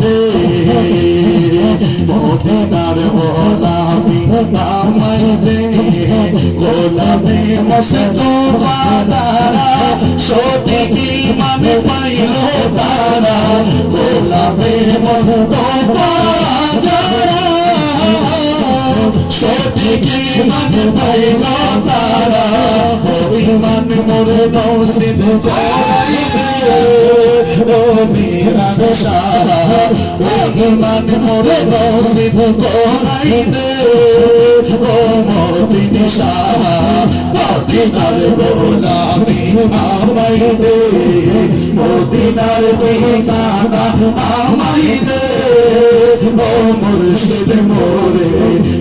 দে মদিনার গোলামি দে গোলামি মুস্তফা তারা সঠিক ইমান পাইল তারা গোলামি মুস্তফা তারা সঠিক ইমান পাইল তারা ইমান মোরে নসিব করাইবে ও মিরান ও ইমান মোরে নসিব করাইবে ও মতিন আমায় দে মদিনার ঠিকানা আমায় দে ও মুর্শিদ মোরে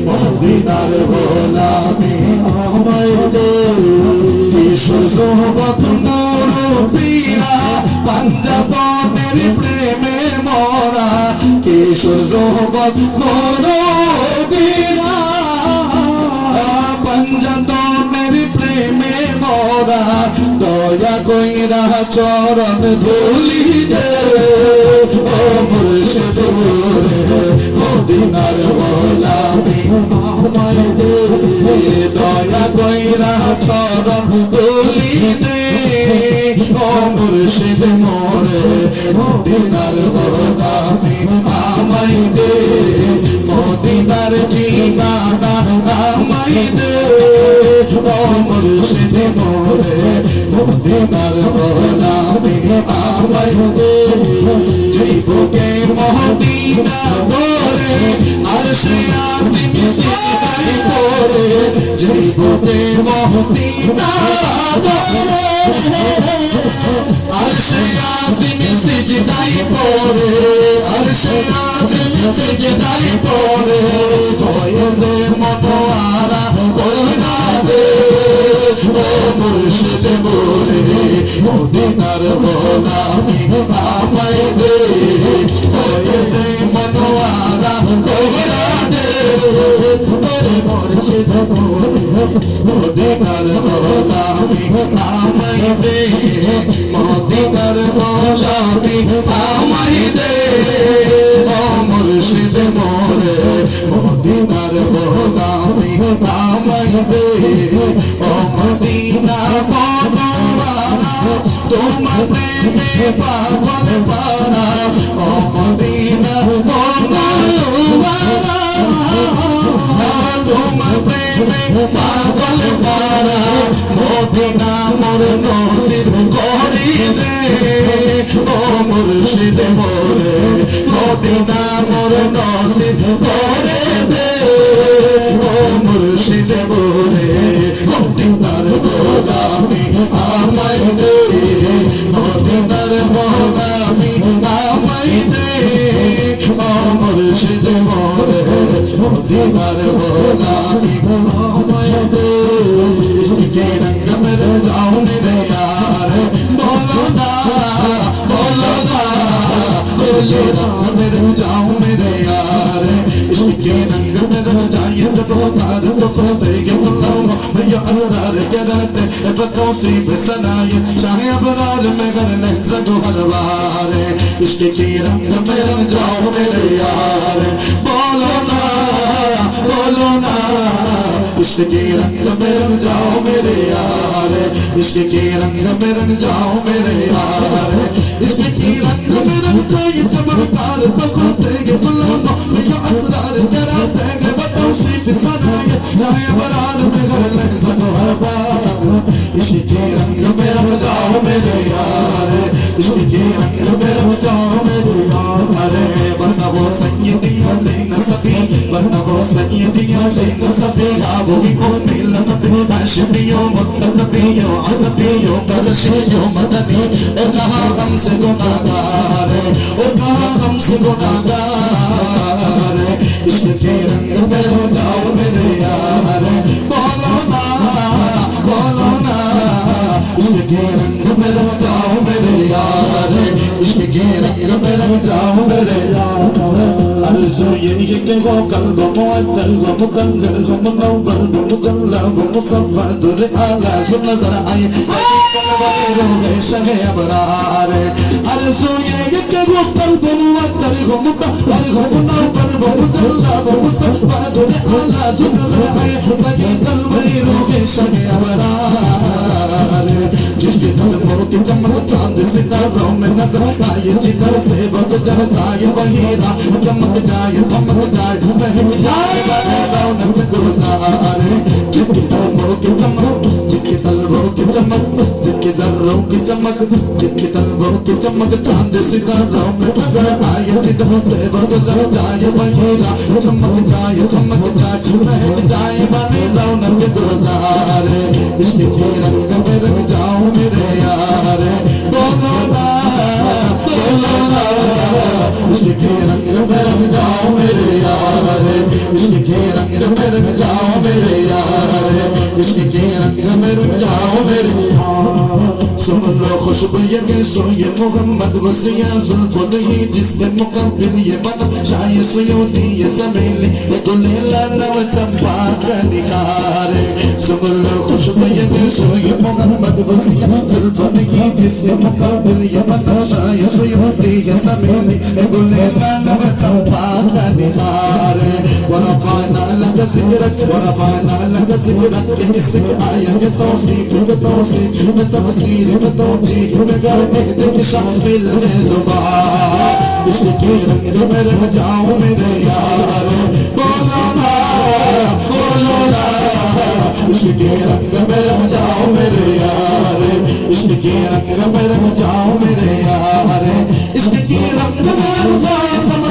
মদিনার গোলামি আমায় দে কিশোর সোহবত মুরব্বীরা পাঞ্জাবের প্রেমে মরা, কিশোর সোহবত মুরব্বীরা পাঞ্জাবের মরা দয়া কইরা চরণ ধুলি দে ও মুর্শিদ মোরে মদিনার গোলামি আমায় দে দয়া কইরা চরণ ধুলি দে ও মুর্শিদ মোরে মদিনার গোলামি আমায় দে মদিনার ঠিকানা আমায় দে। মুর্শিদ মোরে মদিনার গোলামি আমায় দে জীবকে মদিনা ধরে আর আসিম সিদাই পড়ে জীবকে মদিনা ধরে আর আসিম সিজদাই পড়ে আর আসিম সিজদাই পড়ে ভয়েসে মনোয়ারা মদিনার গোলামি আমায় দে ভয়েসে মনোয়ারা কইরা দে তোরে মুর্শিদ মোরে মদিনার গোলামি আমায় দে মদিনার গোলামি আমায় দে ও মুর্শিদ মোরে তোমার প্রেমে পাগল পারা ও মদিনা প্রেমে পাগল পারা মদিনা মোর নসিব করি দে ও মুর্শিদ মোরে মদিনা মোর নসিব করে দে ও মুর্শিদ মোরে মদিনার গোলামি আমায় দে মদিনার গোলামি আমায় দে মুর্শিদ মোরে দিদার ভোলামি ঘুমায় রে কে রঙ্গ মেরে যাও রে यार बोले रंग में जाओ मेरे यार। इसके रंग में जाइए तो तो तार तो खो देगे बोलो भैया असरार के रहते पतों से फसनाए चाहे अबरार में घर नहीं सको हलवार। इसके के रंग में जाओ मेरे यार। बोलो ना बोलो ना। इश्क के रंग में रंग जाओ मेरे यार इश्क के रंग में रंग जाओ मेरे यार इश्क के रंग में रंग जाइए जब प्यार तो खोते के बुलो नो मेरा असरार तेरा तेगे وصيف صدق يا में घर ले सदोहबा इश्के रंग में रब जाओ मेरे यार इश्के रंग में रब जाओ मेरे यार अरे वरना वो संगतियाँ लेन सभी वरना वो संगतियाँ लेन सभी आवोगी को मिल तबे ताशबियो मुतलबियो अलबियो तरशियो मददी ओ कहा हमसे गुनाहगार ओ कहा हमसे गुनाहगार সুখের প্রেম দাও মেরে আর বলো না বলো না সুখের প্রেম দাও মেরে আর সুখের প্রেম দাও মেরে أرزوي يجيك وقلب معدل ومدلل ومنور ومجلى ومصفى دور على سنة زرعي غيره ليس بأبرار أرسوك يكبوا قلب وطريقه مطا طريقه مطا وقلبه مجلب ومستقبل على سنة زرعي بقيت الغير ليس بأبرار चांद सितारों में नजर आए जिधर से वक्त जलसाए वही राह चमक जाए थमक जाए बहक जाए बने रौनक गुलजार जिसके तन मोह के चमक जिसके तल मोह के चमक जिसके जर्रों की चमक जिसके तल मोह की चमक चांद सितारों में नजर आए जिधर से वक्त जल जाए वही राह चमक जाए थमक जाए बहक जाए बने रौनक गुलजार इसके रंग में रंग Koşup yedi soyu Muhammed Vasıya Zülfodayı Cisse mukabbiliye bana Şahi suyu diye semeli Dulilala ve tembaka nikare Sumullu koşup yedi soyu Muhammed Vasıya जिससे मुकबिल ये मनोशा ये सुयोती ये समेली ये गुले लालव चंपा का निहार ورفعنا لك ذكرك ورفعنا لك ذكرك لإسك آية توصيف بتوصيف بتفسير بتوجيه بغير إكتب شامل زبان इश्क के रंग में रह जाऊँ मेरे यार बोलो ना बोलो ना इश्क के रंग में रह जाऊँ मेरे यार इश्क के रंग में रंग जाओ मेरे यार इश्क के रंग में रंग जाओ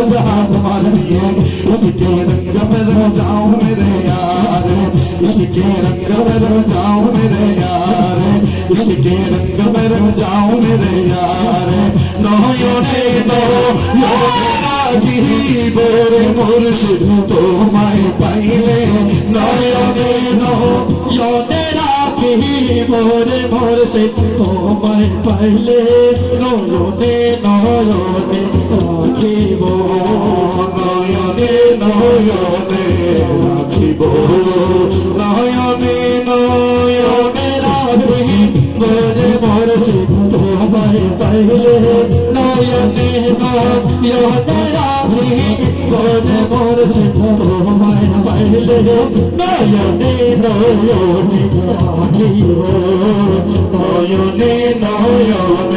बजा मारनिए लिए के रंग में रह जाओ मेरे यार। रब के रंग में रह जाओ मेरे यार। रब के रंग में रह जाओ मेरे यार। नो यो दो। यो দিব রে মুর্শিদ তোমায় পাইলে নয়নে নয়নে রাখিব রে মুর্শিদ তোমায় পাইলে নয়নে নয়নে রাখিব। নয়নে নয়নে রাখিব। নয়নে নয়নে রাখিব রে মুর্শিদ তোমায় পাইলে নয়নে নয়নে রাখি মোরে মুর্শিদ তোমায় পাইলে নয়নে নয়নে রাখিব নয়নে নয়নে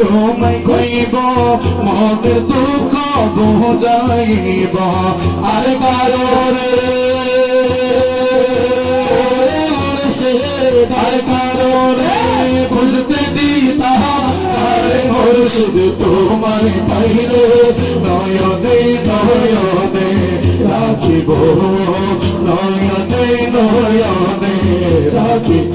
তোমায় কইব মনের দুঃখ বোঝাইব, আর কারোরে আর কারণে বুঝতে দিতা, আরে মুর্শিদ তোমার পাইলে নয়নে নয়নে রাখিব, নয়নে নয়নে রাখিব।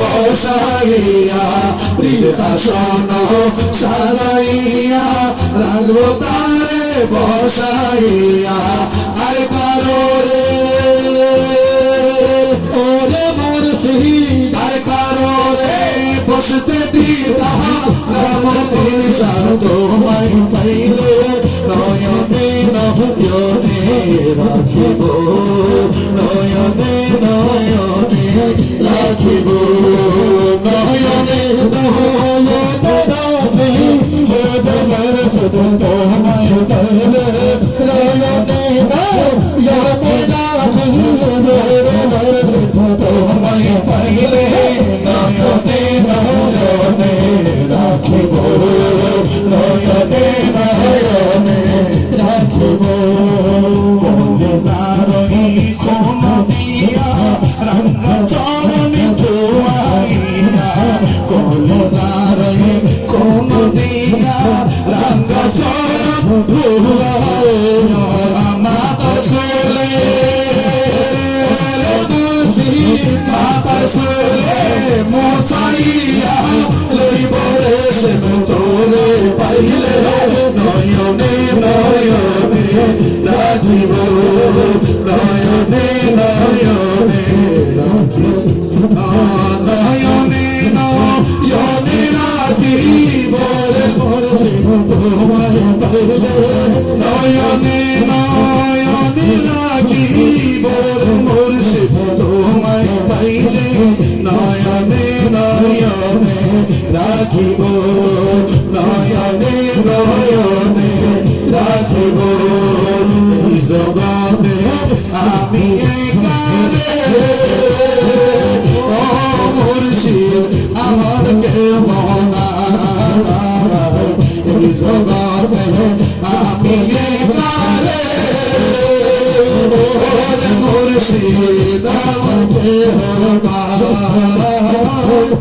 বসাইয়া হৃদ আসন সাজাইয়া রাখব তারে বসাইয়া। আর কারও রে, ওরে মুর্শিদ তার কারণে বসতে দিতা নাম দিন তোমায় পাইলে, নয়নে নয়নে রাখিব। রাখিব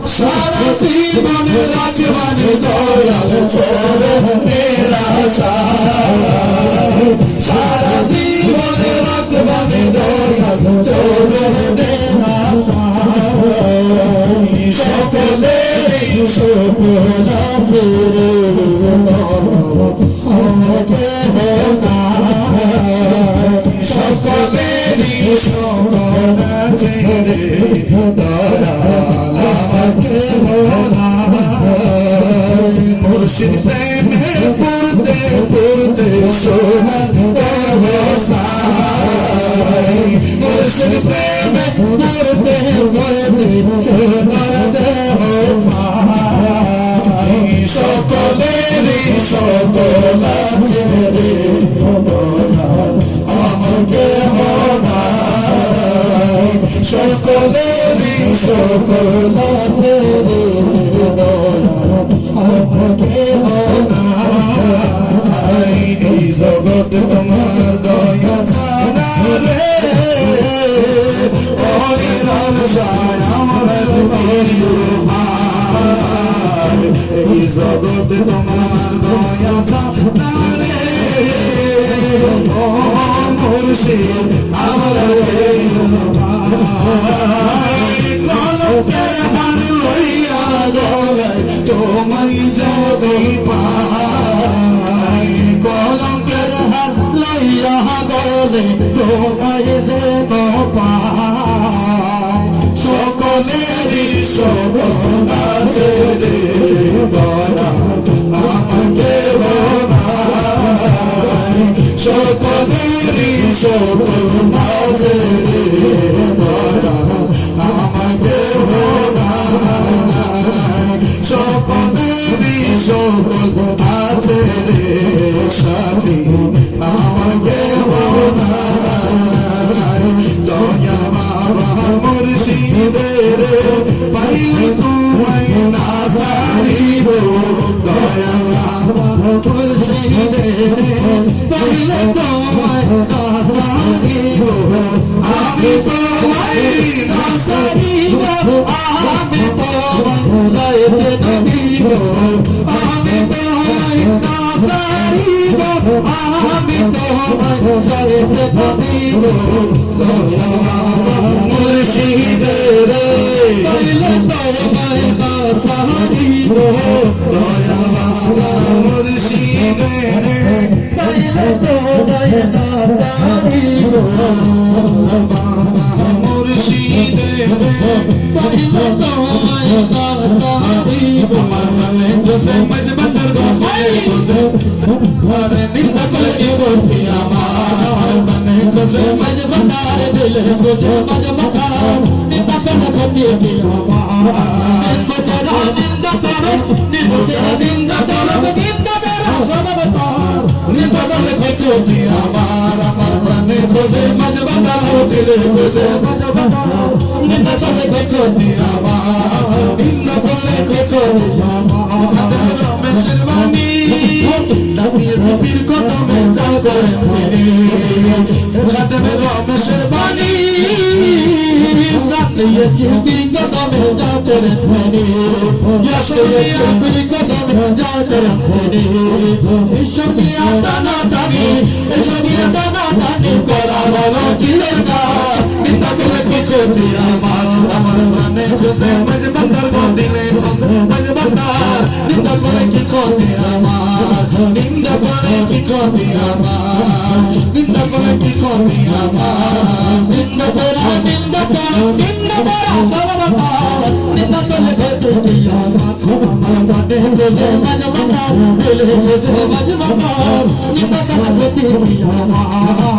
সারা জীবনে রাখবানি দয়াল সারা জীবনে সকলে সকল ফিরে সকলেরই সকল ছেড়ে দয়াল মুর্শিদ জগৎ তোমার দয়া ছাড়া রে। ওরে রাম সায় আমার এই জগৎ তোমার দয়া ছাড়া রে। ও মুর্শিদ। সকলেরই সকল আছে রে দয়া আমাকে বনাই সকলেরই সকল পাইলে তোমায় না সারিব দয়া বাবা পাইলে তোমায় দাসারিব আমি তোমায় না সারিব আমি তোমায় যাইতে দিব আমি তোমায় দাসারিব আমি তোমায় যাইতে দিব দয়া মুর্শিদের পাইলে তোমায় তোমায় দাসারিব আমার মনে জোসে মাঝে বান্দার গোপায় বসে আরে নিন্দা করে কি করবি আমার মনে জোসে মাঝে বান্দার দিলে খুঁজে মাঝে বান্দার নিন্দা করে বলিয়ে দিও নিন্দা নিন্দা করো নিন্দা নিন্দা নিন্দা করো সবাই তোর নিন্দা করলে কি করবি আমার আমার মনে জোসে মাঝে বান্দার দিলে জোসে নিন্দা করলে কি করবি আমার নিন্দা করলে কি করবি আমার রমেশের বাণী দাঁড়িয়ে পীর কদমে যা করে ফিরে খাদেমে রমেশের বাণী রাখলে চিবির কদমে যা করে ফেরে ইয়াসমিয়া চিবির কদমে যা করে ফেরে ঈশ্বরিয়া দানা টানি ঈশ্বরিয়া দানা টানি করা বলো কি দরকার নিন্দা করলে কি করবি আমার আমার প্রাণে খুঁজে মাঝে বান্দার গো দিলে খুঁজে মাঝে বান্দার নিন্দা করে কি করবি আমার নিন্দা করে কি করবি ক্ষতি আমার নিন্দা করে কি ক্ষতি আমার নিন্দা করা নিন্দা করা নিন্দা করা সর্বদার নিন্দা করলে ভেতরে কি আমার আমার জানে বুঝে মাঝ মাথার বলে বুঝে মাঝ মাথার নিন্দা করা ভেতরে কি আমার নিন্দা করা